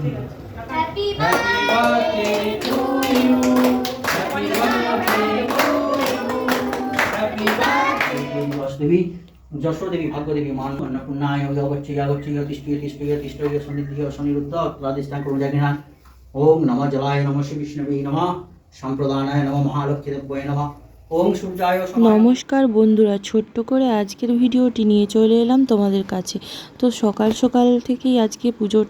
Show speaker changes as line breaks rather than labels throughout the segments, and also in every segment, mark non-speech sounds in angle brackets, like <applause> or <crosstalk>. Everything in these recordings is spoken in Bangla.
Happy
birthday to you. Happy birthday to you. Happy birthday. দেবী যশো দেবী ভাগ্য দেবী মান অন্নপূর্ণায় অগচ্ছি আগচ্ছি তিষ্ঠি তিষ্ঠি তিষ্ঠি সন্নিধি সনিরুদ্ধ প্রাদিষ্ঠান করুন জাগিনা ওম নম জলায় নম শ্রী বিষ্ণবে নম সম্প্রদানায় নম মহালক্ষ্মী দেব্যয় নম
নমস্কার বন্ধুরা, ছোট্ট করে আজকের ভিডিওটি নিয়ে চলে এলাম তোমাদের কাছে। তো সকাল সকাল থেকেই আজকে পুজো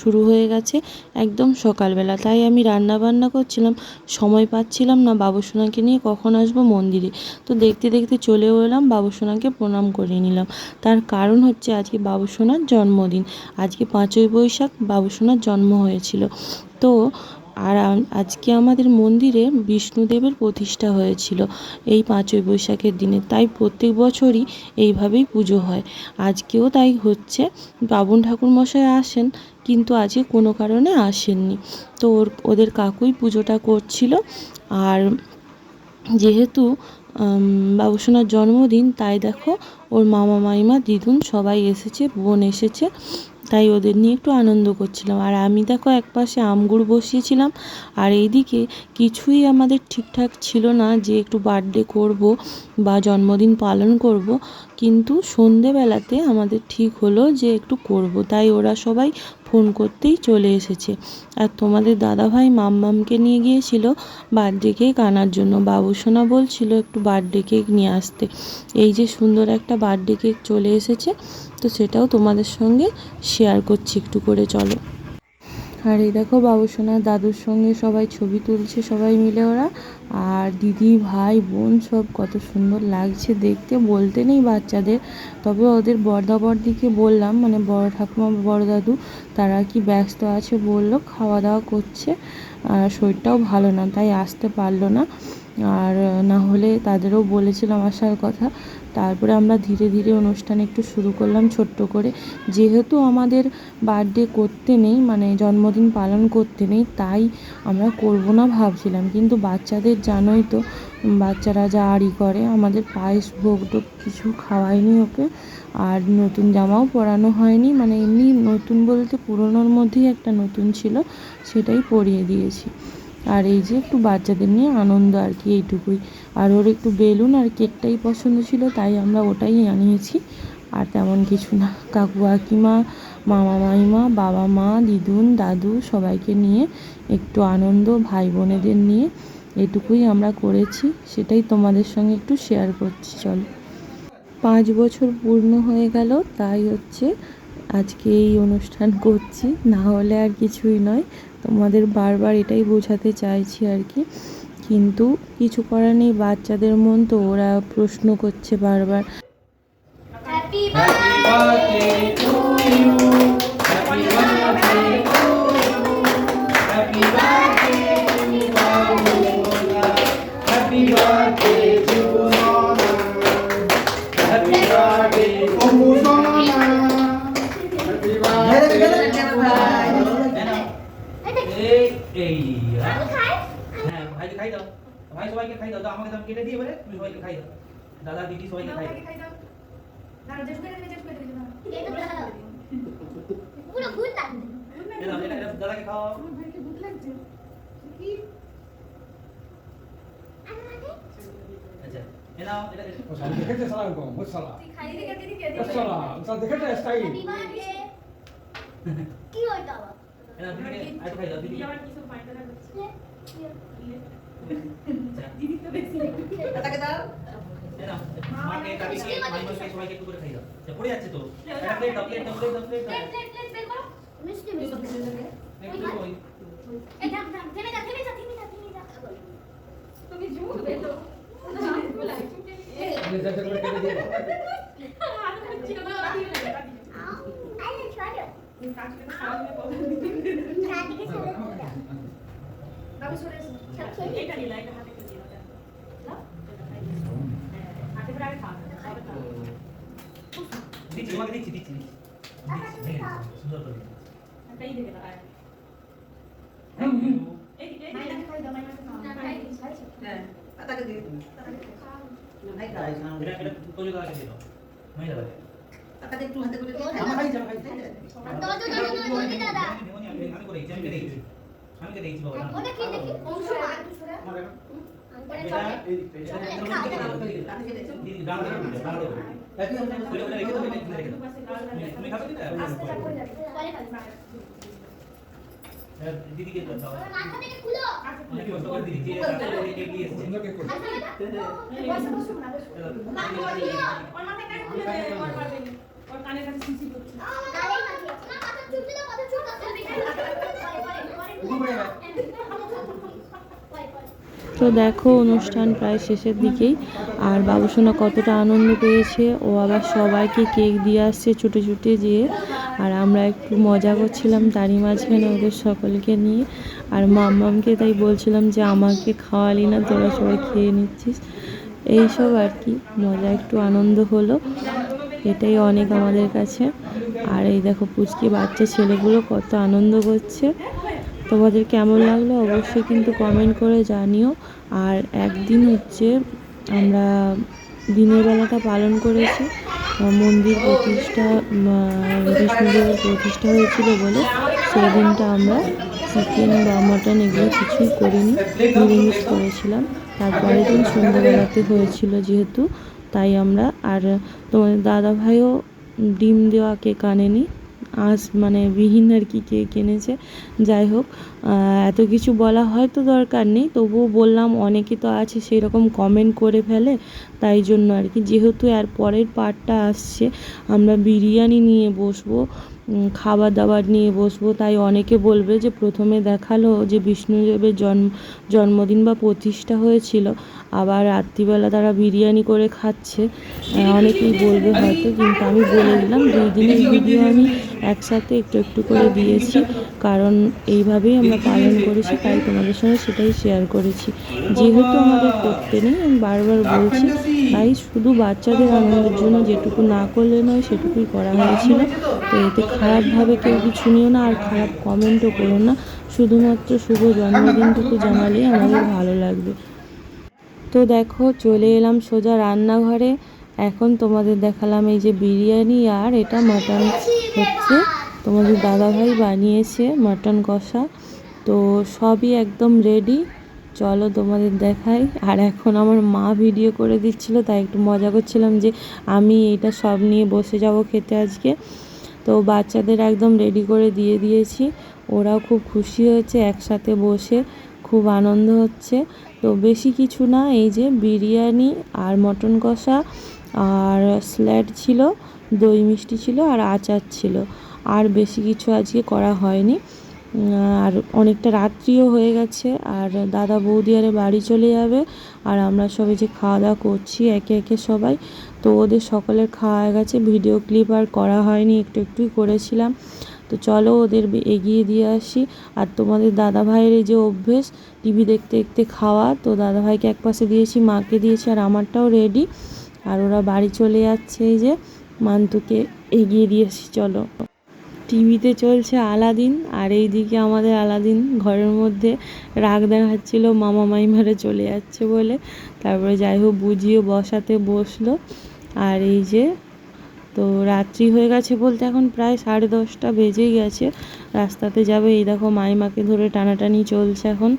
শুরু হয়ে গেছে একদম সকালবেলা। তাই আমি রান্না বান্না করছিলাম, সময় পাচ্ছিলাম না বাবুসোনাকে নিয়ে কখন আসব মন্দিরে। তো দেখতে দেখতে চলেও এলাম, বাবুসোনাকে প্রণাম করে নিলাম। তার কারণ হচ্ছে আজকে বাবুসোনার জন্মদিন। আজকে পাঁচই বৈশাখ, বাবুসোনার জন্ম হয়েছিল। তো আর আজকে আমাদের মন্দিরে বিষ্ণুদেবের প্রতিষ্ঠা হয়েছিল এই পাঁচই বৈশাখের দিনে। তাই প্রত্যেক বছরই এইভাবেই পুজো হয়। আজকেও তাই হচ্ছে। বাবুন ঠাকুর মশাই আসেন, কিন্তু আজকে কোনো কারণে আসেননি। তো ওর, ওদের কাকুই পুজোটা করছিল। আর যেহেতু বাবুসোনার জন্মদিন, তাই দেখো ওর মামা, মাইমা, দিদুন সবাই এসেছে, বোন এসেছে। তাই ওদের নিয়ে একটু আনন্দ করছিলাম। আর আমি দেখো একপাশে আমগুড় বসিয়েছিলাম, আর এইদিকে কিছুই আমাদের ঠিকঠাক ছিল না যে একটু বার্থডে করব বা জন্মদিন পালন করব। কিন্তু সন্ধেবেলাতে আমাদের ঠিক হলো যে একটু করব, তাই ওরা সবাই ফোন করতেই চলে এসেছে। আর তোমাদের দাদাভাই মাম্মামকে নিয়ে গিয়েছিল বার্থডে কেক আনার জন্য। বাবুসোনা বলছিল একটু বার্থডে কেক নিয়ে আসতে। এই যে সুন্দর একটা বার্থডে কেক চলে এসেছে, তো সেটাও তোমাদের সঙ্গে শেয়ার করছি একটু করে, চলো। আর এই দেখো বাবুসোনা দাদুর সঙ্গে সবাই ছবি তুলছে, সবাই মিলে ওরা। আর দিদি, ভাই, বোন সব কত সুন্দর লাগছে দেখতে, বলতে নেই বাচ্চাদের। তবে ওদের বড়দা বড়দিকে বললাম মানে বড় ঠাকুমা, বড় দাদু, তারা কি ব্যস্ত আছে বলল খাওয়া দাওয়া করছে। আর শরীরটাও ভালো না, তাই আসতে পারল না। আর না হলে তাদেরও বলেছিলাম আসার কথা। তারপরে আমরা ধীরে ধীরে অনুষ্ঠান একটু শুরু করলাম ছোট্ট করে। যেহেতু আমাদের বার্থডে করতে নেই মানে জন্মদিন পালন করতে নেই, তাই আমরা করব না ভাবছিলাম। কিন্তু বাচ্চাদের জানোই তো, বাচ্চারা যা আড়ি করে, আমাদের পায়েস, ভোগ টোগ কিছু খাওয়ায়নি ওকে। আর নতুন জামাও পরানো হয়নি মানে এমনি নতুন বলতে পুরনোর মধ্যেই একটা নতুন ছিল, সেটাই পরিয়ে দিয়েছি। আর এই যে একটু বাচ্চাদের নিয়ে আনন্দ আর কি এইটুকুই। আর ওর একটু বেলুন আর কেকটাই পছন্দ ছিল, তাই আমরা ওটাই আনিয়েছি। আর তেমন কিছু না। কাকু কাকিমা, মামা মাইমা, বাবা মা, দিদুন, দাদু সবাইকে নিয়ে একটু আনন্দ, ভাই বোনেদের নিয়ে এটুকুই আমরা করেছি। সেটাই তোমাদের সঙ্গে একটু শেয়ার করছি, চলো। পাঁচ বছর পূর্ণ হয়ে গেল, তাই হচ্ছে আজকে এই অনুষ্ঠান করছি, না হলে আর কিছুই নয়। তোমাদের বারবার এটাই বোঝাতে চাইছি আর কি। কিন্তু কিছু করার নেই, বাচ্চাদের মন তো ওরা প্রশ্ন করছে বারবার।
খাই দাও ভাই সবাইকে খাই দাও দাও আমাকে দাম কেটে দিয়ে বলে তুমি সবাইকে খাই দাও দাদা দিদি সবাইকে খাই দাও দাদাকে খাও আচ্ছা এ নাও এটা <laughs> এটা-
O sea,
কি হইতো আবার
এ নাও, দিদিকে আরেকটু খাই দাও দিদিকে আচ্ছা, এ নাও, মাকে, কাকিকে, মাইমাকে, সবাইকে একটু করে খাই দাও। এ পড়ে যাচ্ছে তো। একটা plate
মাইনা
দিকে
খাই দাও মাইনা খাই
এটা- এটা দাদাকে দিয়ে দাও। মহিলা দাদাকে।
একটু হাতে করে দিয়ে
আমার।
তো তো তো তো দাদা
আমি- তো দেখছি বাবা।
কি দেখি অংশমান
আমার দেখো। তুমি খাবে কিনা?
পরে
হ্যাঁ, দিদিকে দাও, দাও।
মাথা থেকে খুলো।
অনেকে বলতে পারে দিদি যে রাতে এগিয়ে এগিয়ে এসেছে।
অন্যকে করো।
মাথা থেকে
বসে না বসুক ওর মাথায় কান খুলে দে ওর পারবে ওর কানের কাছে সিসি করছে
আরে মাথা না মাথা চুল দিলে মাথা চুল দাও পরে পরে
ঘুম পড়ে গেছে।
পরে পরে
তো দেখো, অনুষ্ঠান প্রায় শেষের দিকেই। আর বাবুসোনা কতটা আনন্দ পেয়েছে। ও আবার সবাইকে কেক দিয়ে আসছে ছুটে ছুটে যেয়ে। আর আমরা একটু মজা করছিলাম তারই মাঝখানে ওদের সকলকে নিয়ে। আর মাম্মামকে তাই বলছিলাম যে, আমাকে খাওয়ালি না, তোরা সবাই খেয়ে নিচ্ছিস। এইসব আর কি, মজা, একটু আনন্দ হলো। এটাই অনেক আমাদের কাছে। আর এই দেখো, পুচকি বাচ্চা ছেলেগুলো কত আনন্দ করছে। তোমাদের কেমন লাগল অবশ্যই কিন্তু কমেন্ট করে জানিও। আর একদিন হচ্ছে আমরা দিনের বেলাটা পালন করেছি। মন্দির প্রতিষ্ঠা বিষ্ণুদেবের প্রতিষ্ঠা হয়েছিল বলে সেই দিনটা আমরা চিকেন বা মটন এগুলো কিছুই করিনি, নিরামিষ করেছিলাম। তারপরের দিন সন্ধ্যাবেলাতে হয়েছিল যেহেতু, তাই আমরা আর তোমাদের দাদা ভাইও ডিম দেওয়া কেক আনেনি। আজ মানে বিহীন আর কি কে এনেছে যাই হোক এত কিছু বলা হয়তো দরকার নেই, তবুও বললাম অনেকে তো আছে সেই রকম কমেন্ট করে ফেলে তাই জন্য আর কি। যেহেতু এর পরের পার্টটা আসছে, আমরা বিরিয়ানি নিয়ে বসবো খাবার দাবার নিয়ে বসবো। তাই অনেকে বলবে যে, প্রথমে দেখাল যে বিষ্ণুদেবের জন্ম, জন্মদিন বা প্রতিষ্ঠা হয়েছিল, আবার রাত্রিবেলা তারা বিরিয়ানি করে খাচ্ছে। অনেকেই বলবে হয়তো, কিন্তু আমি বলে দিলাম, দুই দিনের ভিডিও আমি একসাথে একটু একটু করে দিয়েছি, কারণ এইভাবেই আমরা পালন করেছি, তাই তোমাদের সঙ্গে সেটাই শেয়ার করেছি। যেহেতু আমাদের করতে নেই, আমি বারবার বলছি তাই শুধু বাচ্চাদের আনন্দের জন্য যেটুকু না করলে নয়, সেটুকুই করা হয়েছিল। তো এতে খারাপভাবে কেউ কিছু নিও না, আর খারাপ কমেন্টও করো না। শুধুমাত্র শুভ জন্মদিনটুকু জানালেই আমাদের ভালো লাগবে। তো দেখো, চলে এলাম সোজা রান্নাঘরে। এখন তোমাদের দেখালাম এই যে বিরিয়ানি আর এটা মাটন হচ্ছে। তোমাদের দাদাভাই বানিয়েছে মাটন কষা। তো সবই একদম রেডি চলো তোমাদের দেখাই। আর এখন আমার মা ভিডিও করে দিচ্ছিল, তাই একটু মজা করছিলাম যে আমি এটা সব নিয়ে বসে যাব খেতে আজকে। তো বাচ্চাদের একদম রেডি করে দিয়ে দিয়েছি। ওরাও খুব খুশি হয়েছে, একসাথে বসে খুব আনন্দ হচ্ছে। তো বেশি কিছু না, এই যে বিরিয়ানি আর মটন কষা আর স্ল্যাড ছিল, দই মিষ্টি ছিল আর আচার ছিল। আর বেশি কিছু আজকে করা হয়নি। আর অনেকটা রাত্রিও হয়ে গেছে, আর দাদা বৌদি আরে বাড়ি চলে যাবে, আর আমরা সবাই যে খাওয়া দাওয়া করছি, একে একে সবাই। তো ওদের সকলের খাওয়া গেছে, ভিডিও ক্লিপ আর করা হয়নি, একটু একটুই করেছিলাম। তো চলো ওদের এগিয়ে দিয়ে আসি। আর তোমাদের দাদা ভাইয়ের এই যে অভ্যেস, টিভি দেখতে দেখতে খাওয়া, তো দাদা ভাইকে এক পাশে দিয়েছি, মাকে দিয়েছি, আর আমারটাও রেডি আর ওরা বাড়ি চলে যাচ্ছে এই যে, মান্তুকে এগিয়ে দিয়েছি চলো। টিভিতে চলছে আলাদিন, আর এইদিকে আমাদের আলাদিন ঘরের মধ্যে রাগ দেখাচ্ছিল, মামা মাইমারে চলে যাচ্ছে বলে। তারপরে যাই হোক বুঝিয়ে বসাতে বসল। আর এই যে, তো রাত্রি হয়ে গেছে বলতে এখন প্রায় সাড়ে দশটা বেজেই গেছে। রাস্তাতে যাবে, এই দেখো মাইমাকে ধরে টানাটানি চলছে এখন।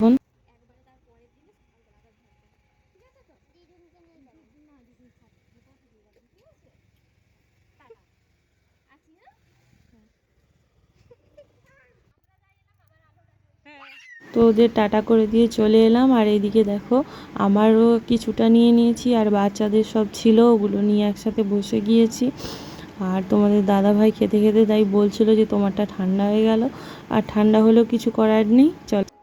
তো ওদের টাটা করে দিয়ে চলে এলাম। আর এইদিকে দেখো, আমারও কিছুটা নিয়ে নিয়েছি আর বাচ্চাদের সব ছিল, ওগুলো নিয়ে একসাথে বসে গিয়েছি। আর তোমাদের দাদা ভাই খেতে খেতে তাই বলছিল যে তোমারটা ঠান্ডা হয়ে গেল। আর ঠান্ডা হলেও কিছু করার নেই, চল।